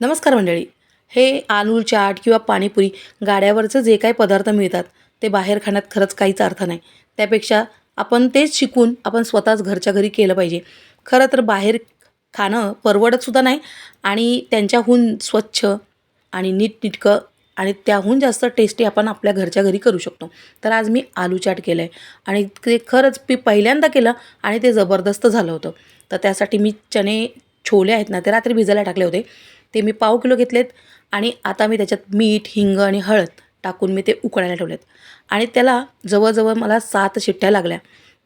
नमस्कार मंडळी. हे आलू चाट किंवा पाणीपुरी गाड्यावरचं जे काही पदार्थ मिळतात ते बाहेर खाण्यात खरंच काहीच अर्थ नाही. त्यापेक्षा आपण तेच शिकून आपण स्वतःच घरच्या घरी केलं पाहिजे. खरं तर बाहेर खाणं परवडतसुद्धा नाही आणि त्यांच्याहून स्वच्छ आणि नीटनिटकं आणि त्याहून जास्त टेस्टी आपण आपल्या घरच्या घरी करू शकतो. तर आज मी आलू चाट केलं आहे आणि ते खरंच मी पहिल्यांदा केलं आणि ते जबरदस्त झालं होतं. तर त्यासाठी मी चणे छोले आहेत ना ते रात्री भिजायला टाकले होते. ते मी पाव किलो घेतलेत आणि आता मी त्याच्यात मीठ हिंग आणि हळद टाकून मी ते उकळायला ठेवलेत. आणि त्याला जवळजवळ मला सात शिट्ट्या लागल्या.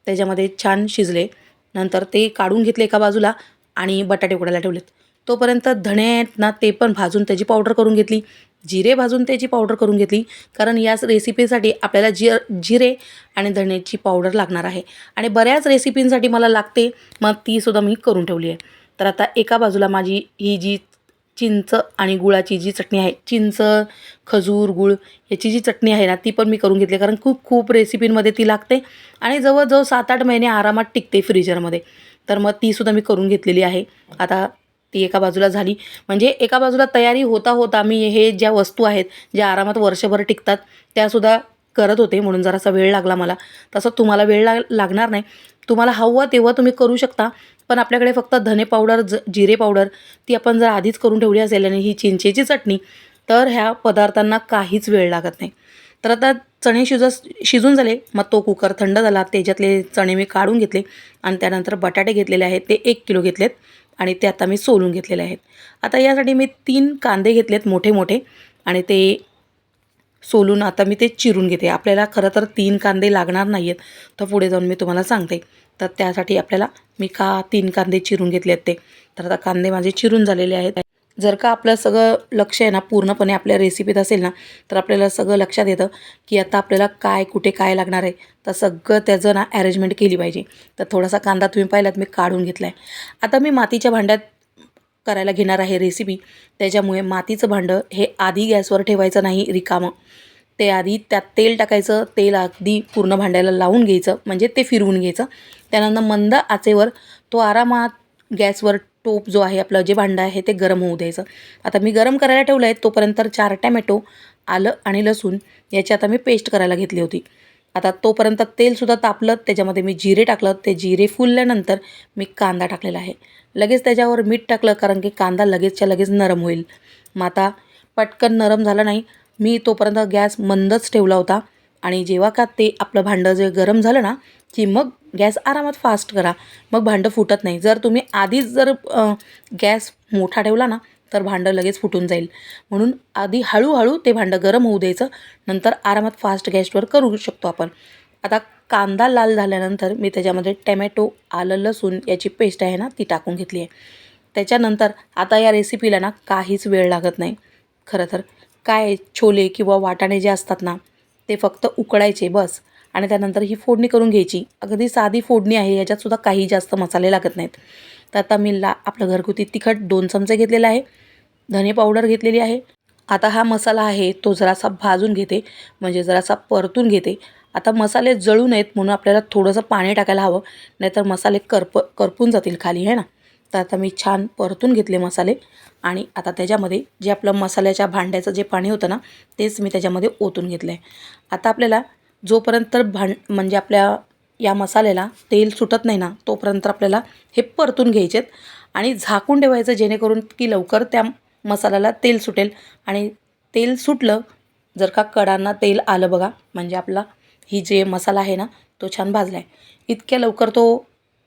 त्याच्यामध्ये छान शिजले. नंतर ते काढून घेतले एका बाजूला आणि बटाटे उकडायला ठेवलेत. तोपर्यंत धणे आहेत ना ते पण भाजून त्याची पावडर करून घेतली. जिरे भाजून त्याची पावडर करून घेतली. कारण या रेसिपीसाठी आपल्याला जि जिरे आणि धण्याची पावडर लागणार आहे. आणि बऱ्याच रेसिपींसाठी मला लागते. मग तीसुद्धा मी करून ठेवली आहे. तर आता एका बाजूला माझी ही जी चिंच आणि गुळाची जी चटणी आहे चिंच खजूर गुळ याची जी चटणी आहे ना ती पण मी करून घेतली कारण खूप खूप रेसिपींमध्ये ती लागते आणि जवळजवळ सात आठ महिने आरामात टिकते फ्रीजरमध्ये. तर मग तीसुद्धा मी करून घेतलेली आहे. आता ती एका बाजूला झाली. म्हणजे एका बाजूला तयारी होता होता मी हे ज्या वस्तू आहेत ज्या आरामात वर्षभर टिकतात त्यासुद्धा करत होते म्हणून जरासा वेळ लागला मला. तसं तुम्हाला वेळ लाग लागणार नाही. तुम्हाला हवं तेव्हा तुम्ही करू शकता पण आपल्याकडे फक्त धने पावडर ज जिरे पावडर ती आपण जर आधीच करून ठेवली असेल आणि ही चिंचेची चटणी तर ह्या पदार्थांना काहीच वेळ लागत नाही. तर आता चणे शिजस शिजून झाले मग तो कुकर थंड झाला त्याच्यातले चणे मी काढून घेतले आणि त्यानंतर बटाटे घेतलेले आहेत ते एक किलो घेतलेत आणि ते आता मी सोलून घेतलेले आहेत. आता यासाठी मी तीन कांदे घेतलेत मोठे मोठे आणि ते सोलून आता मी ते चिरून घेते. आपल्याला खरं तर तीन कांदे लागणार नाही आहेत तर पुढे जाऊन मी तुम्हाला सांगते. तर त्यासाठी आपल्याला मी का तीन कांदे चिरून घेतले आहेत ते? तर आता कांदे माझे चिरून झालेले आहेत. जर का आपलं सगळं लक्ष आहे ना पूर्णपणे आपल्या रेसिपीत असेल ना तर आपल्याला सगळं लक्षात येतं की आता आपल्याला काय कुठे काय लागणार आहे. तर सगळं त्याचं ना अरेंजमेंट केली पाहिजे. तर थोडासा कांदा तुम्ही पाहिलात मी काढून घेतला आहे आता मी मातीच्या भांड्यात करायला घेणार आहे रेसिपी त्याच्यामुळे मातीचं भांडं हे आधी गॅसवर ठेवायचं नाही रिकामं. ते आधी त्यात तेल टाकायचं तेल अगदी पूर्ण भांड्याला लावून घ्यायचं म्हणजे ते फिरवून घ्यायचं. त्यानंतर मंद आचेवर तो आरामात गॅसवर टोप जो आहे आपलं जे भांडं आहे ते गरम होऊ द्यायचं. आता मी गरम करायला ठेवलं आहे तोपर्यंत चार टॅमॅटो आलं आणि लसूण याची आता मी पेस्ट करायला घेतली होती. आता तोपर्यंत तेलसुद्धा तापलं त्याच्यामध्ये मी जिरे टाकलं. ते जिरे फुलल्यानंतर मी कांदा टाकलेला आहे. लगेच त्याच्यावर मीठ टाकलं कारण की कांदा लगेचच्या लगेच नरम होईल. मग आता पटकन नरम झालं नाही. मी तोपर्यंत गॅस मंदच ठेवला होता. आणि जेव्हा का ते आपलं भांडं जे गरम झालं ना की मग गॅस आरामात फास्ट करा. मग भांडं फुटत नाही. जर तुम्ही आधीच जर गॅस मोठा ठेवला ना तर भांडं लगेच फुटून जाईल. म्हणून आधी हळूहळू ते भांडं गरम होऊ द्यायचं. नंतर आरामात फास्ट गॅसवर करू शकतो आपण. आता कांदा लाल झाल्यानंतर मी त्याच्यामध्ये टॅमॅटो आलं लसूण याची पेस्ट आहे ना ती टाकून घेतली आहे. त्याच्यानंतर आता या रेसिपीला ना काहीच वेळ लागत नाही. खरं तर काय छोले किंवा वाटाणे जे असतात ना ते फक्त उकडायचे बस. आणि त्यानंतर ही फोडणी करून घ्यायची. अगदी साधी फोडणी आहे याच्यातसुद्धा काही जास्त मसाले लागत नाहीत. तर आता मी ला आपलं घरगुती तिखट दोन चमचे घेतलेलं आहे. धने पावडर घेतलेली आहे. आता हा मसाला आहे तो जरासा भाजून घेते म्हणजे जरासा परतून घेते. आता मसाले जळू नयेत म्हणून आपल्याला थोडंसं पाणी टाकायला हवं नाहीतर मसाले करप करपून जातील खाली आहे ना? तर आता मी छान परतून घेतले मसाले आणि आता त्याच्यामध्ये जे आपलं मसाल्याच्या भांड्याचं जे पाणी होतं ना तेच मी त्याच्यामध्ये ओतून घेतलं आहे आता आपल्याला जोपर्यंत भांड म्हणजे आपल्या या मसाल्याला तेल सुटत नाही ना तोपर्यंत आपल्याला हे परतून घ्यायचे आहेत आणि झाकून ठेवायचं जेणेकरून की लवकर त्या मसाल्याला तेल सुटेल. आणि तेल सुटलं जर का कडांना तेल आलं बघा म्हणजे आपला ही जे मसाला आहे ना तो छान भाजला आहे इतक्या लवकर तो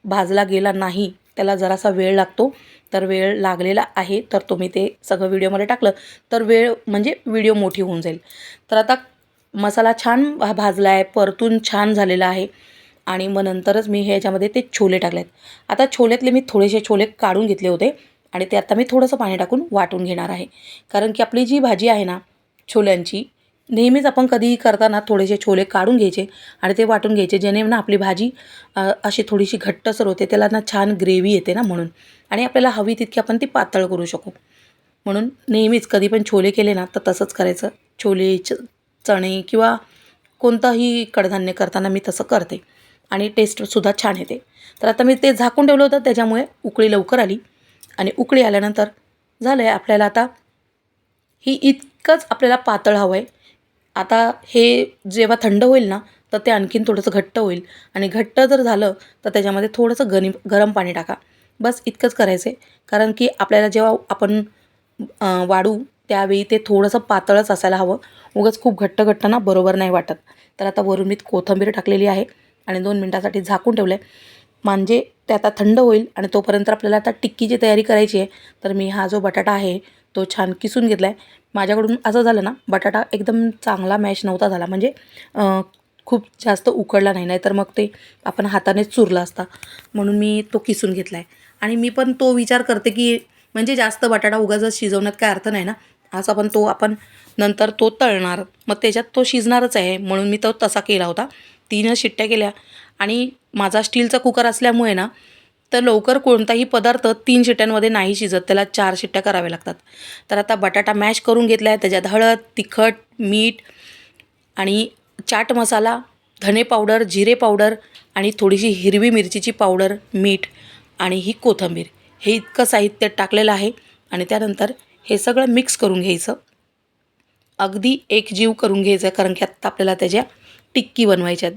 भाजला गेला नाही त्याला जरासा वेळ लागतो. तर वेळ लागलेला आहे तर तुम्ही ते सगळं व्हिडिओमध्ये टाकलं तर वेळ म्हणजे व्हिडिओ मोठी होऊन जाईल. तर आता मसाला छान भा भाजला आहे परतून छान झालेला आहे. आणि मग नंतरच मी ह्याच्यामध्ये ते छोले टाकले आहेत आता छोल्यातले मी थोडेसे छोले काढून घेतले होते. आणि ते आता मी थोडंसं पाणी टाकून वाटून घेणार आहे. कारण की आपली जी भाजी आहे ना छोल्यांची नेहमीच आपण कधीही करताना थोडेसे छोले काढून घ्यायचे आणि ते वाटून घ्यायचे. जेणे ना आपली भाजी अशी थोडीशी घट्टसर होते त्याला ना छान ग्रेव्ही येते ना म्हणून. आणि आपल्याला हवी तितकी आपण ती पातळ करू शकू. म्हणून नेहमीच कधी पण छोले केले ना तर तसंच करायचं. छोले च चणे किंवा कोणतंही कडधान्य करताना मी तसं करते. आणि टेस्टसुद्धा छान येते. तर आता मी ते झाकून ठेवलं होतं त्याच्यामुळे उकळी लवकर आली. आणि उकळी आल्यानंतर झालं आहे आपल्याला आता ही इतकंच आपल्याला पातळ हवं आहे आता हे जेव्हा थंड होईल ना तर ते आणखीन थोडंसं घट्ट होईल. आणि घट्ट जर झालं तर त्याच्यामध्ये थोडंसं गनी गरम पाणी टाका. बस इतकंच करायचं आहे कारण की आपल्याला जेव्हा आपण वाढू त्यावेळी ते थोडंसं पातळच असायला हवं. उगाच खूप घट्ट घट्ट ना बरोबर नाही वाटत. तर आता वरून मी कोथिंबीर टाकलेली आहे. आणि दोन मिनटासाठी झाकून ठेवलं आहे म्हणजे ते आता थंड होईल आणि तोपर्यंत आपल्याला आता टिक्कीची तयारी करायची आहे. तर मी हा जो बटाटा आहे तो छान किसून घेतला आहे माझ्याकडून असं झालं ना बटाटा एकदम चांगला मॅश नव्हता झाला. म्हणजे खूप जास्त उकडला नाही नाही तर मग ते आपण हातानेच चुरला असता. म्हणून मी तो किसून घेतला आहे आणि मी पण तो विचार करते की म्हणजे जास्त बटाटा उगाच शिजवण्यात काय अर्थ नाही ना? असं पण तो आपण नंतर तो तळणार. मग त्याच्यात तो शिजणारच आहे. म्हणून मी तो तसा केला होता. तीन शिट्ट्या केल्या. आणि माझा स्टीलचा कुकर असल्यामुळे ना तर लवकर कोणताही पदार्थ तीन शिट्ट्यांमध्ये नाही शिजत. त्याला चार शिट्ट्या कराव्या लागतात. तर आता बटाटा मॅश करून घेतला आहे त्याच्यात हळद तिखट मीठ आणि चाट मसाला धने पावडर जिरे पावडर आणि थोडीशी हिरवी मिरचीची पावडर मीठ आणि ही कोथिंबीर. हे इतकं साहित्य टाकलेलं आहे आणि त्यानंतर हे सगळं मिक्स करून घ्यायचं. अगदी एकजीव करून घ्यायचं कारण की आत्ता आपल्याला त्याच्या टिक्की बनवायच्यात.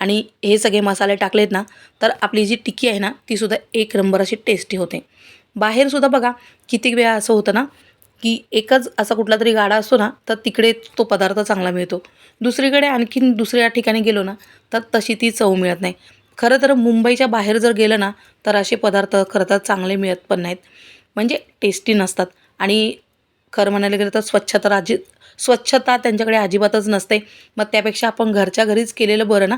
आणि हे सगळे मसाले टाकलेत ना तर आपली जी टिक्की आहे ना तीसुद्धा एक नंबर अशी टेस्टी होते. बाहेरसुद्धा बघा किती वेळा असं होतं ना की एकच असा कुठला तरी गाडा असतो ना तर तिकडे तो पदार्थ चांगला मिळतो. दुसरीकडे आणखीन दुसऱ्या ठिकाणी गेलो ना तर तशी ती चव मिळत नाही. खरं तर मुंबईच्या बाहेर जर गेलं ना तर असे पदार्थ खरं तर चांगले मिळत पण नाहीत. म्हणजे टेस्टी नसतात. आणि खरं म्हणायला गेलं तर स्वच्छता राजी स्वच्छता त्यांच्याकडे अजिबातच नसते. मग त्यापेक्षा आपण घरच्या घरीच केलेलं बरं ना?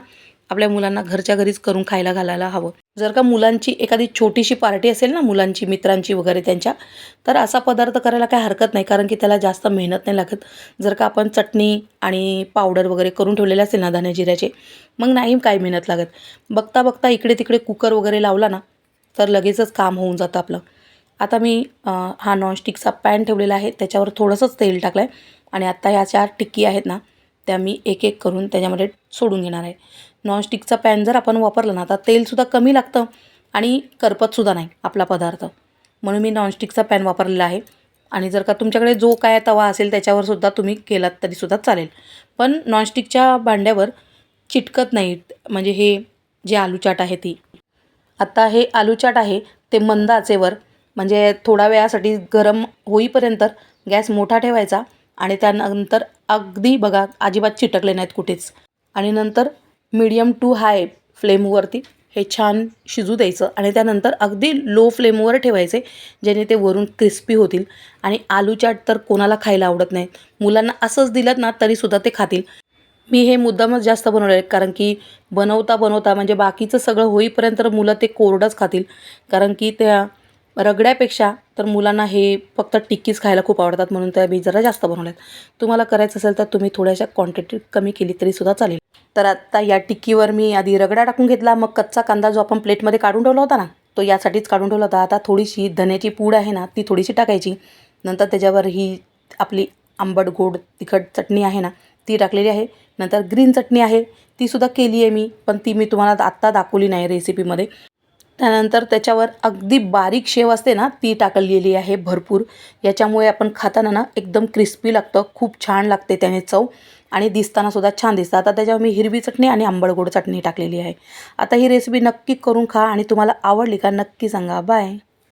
आपल्या मुलांना घरच्या घरीच करून खायला घालायला हवं. जर का मुलांची एखादी छोटीशी पार्टी असेल ना मुलांची मित्रांची वगैरे त्यांच्या तर असा पदार्थ करायला काही हरकत नाही कारण की त्याला जास्त मेहनत नाही लागत. जर का आपण चटणी आणि पावडर वगैरे करून ठेवलेले असेल ना धने जिऱ्याचे मग नाही काय मेहनत लागत. बघता बघता इकडे तिकडे कुकर वगैरे लावला ना तर लगेचच काम होऊन जातं आपलं. आता मी हा नॉनस्टिकचा पॅन ठेवलेला आहे त्याच्यावर थोडंसंच तेल टाकलं आहे आणि आत्ता ह्या चार टिक्की आहेत ना त्या मी एक एक करून त्याच्यामध्ये सोडून घेणार आहे. नॉनस्टिकचा पॅन जर आपण वापरला ना तर तेलसुद्धा कमी लागतं आणि करपतसुद्धा नाही आपला पदार्थ. म्हणून मी नॉनस्टिकचा पॅन वापरलेला आहे आणि जर का तुमच्याकडे जो काय तवा असेल त्याच्यावरसुद्धा तुम्ही केलात तरीसुद्धा चालेल. पण नॉनस्टिकच्या भांड्यावर चिटकत नाहीत म्हणजे हे जे आलू चाट आहे ती. आत्ता हे आलू चाट आहे ते मंद आचेवर म्हणजे थोड्या वेळासाठी गरम होईपर्यंत गॅस मोठा ठेवायचा आणि त्यानंतर अगदी बघा अजिबात चिटकले नाहीत कुठेच. आणि नंतर मीडियम टू हाय फ्लेमवरती हे छान शिजू द्यायचं आणि त्यानंतर अगदी लो फ्लेमवर ठेवायचे जेणे ते वरून क्रिस्पी होतील. आणि आलू चाट तर कोणाला खायला आवडत नाही. मुलांना असंच दिलं ना तरीसुद्धा ते खातील. मी हे मुद्दामच जास्त बनवले आहे कारण की बनवता बनवता म्हणजे बाकीचं सगळं होईपर्यंत मुलं ते कोरडंच खातील. कारण की त्या रगड्यापेक्षा तर मुलांना हे फक्त टिक्कीच खायला खूप आवडतात म्हणून त्या मी जरा जास्त बनवल्यात. तुम्हाला करायचं असेल तर तुम्ही थोड्याशा क्वांटिटी कमी केली तरीसुद्धा चालेल. तर आत्ता या टिक्कीवर मी आधी रगडा टाकून घेतला. मग कच्चा कांदा जो आपण प्लेटमध्ये काढून ठेवला होता ना तो यासाठीच काढून ठेवला होता. आता थोडीशी धन्याची पूड आहे ना ती थोडीशी टाकायची. नंतर त्याच्यावर ही आपली आंबट गोड तिखट चटणी आहे ना ती टाकलेली आहे. नंतर ग्रीन चटणी आहे तीसुद्धा केली आहे मी पण ती मी तुम्हाला आत्ता दाखवली नाही रेसिपीमध्ये त्यानंतर त्याच्यावर अगदी बारीक शेव असते ना ती टाकलेली आहे भरपूर. याच्यामुळे आपण खाताना ना एकदम क्रिस्पी लागतं खूप छान लागते त्याने चव. आणि दिसतानासुद्धा छान दिसतं. आता त्याच्यावर मी हिरवी चटणी आणि आंबड गोड चटणी टाकलेली आहे. आता ही रेसिपी नक्की करून खा आणि तुम्हाला आवडली का नक्की सांगा. बाय